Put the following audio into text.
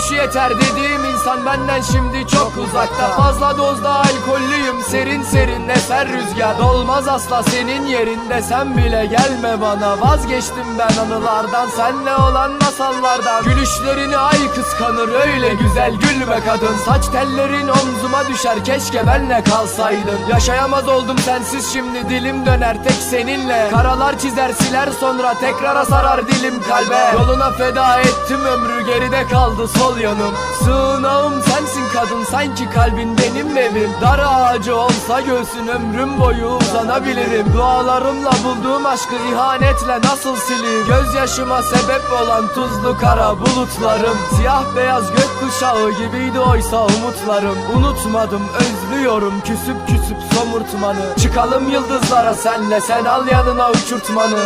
Gülüşü yeter dediğim insan benden şimdi çok uzakta. Fazla dozda alkollüyüm serin serin eser rüzgar Dolmaz asla senin yerinde. Sen bile gelme bana Vazgeçtim ben anılardan. Senle olan masallardan Gülüşlerini ay kıskanır öyle güzel gülme kadın. Saç tellerin omzuma düşer keşke benle kalsaydın Yaşayamaz oldum sensiz şimdi dilim döner tek seninle. Karalar çizer siler sonra tekrara sarar dilim kalbe. Yoluna feda ettim ömrü geride kaldı sol yanım. Sığınağım kadın sanki kalbin benim evim. Dar ağacı olsa göğsün ömrüm boyu uzanabilirim. Dualarımla bulduğum aşkı ihanetle nasıl sileyim Gözyaşıma sebep olan tuzlu kara bulutlarım. Siyah beyaz gökkuşağı gibiydi oysa umutlarım. Unutmadım özlüyorum küsüp küsüp somurtmanı. Çıkalım yıldızlara senle sen al yanına uçurtmanı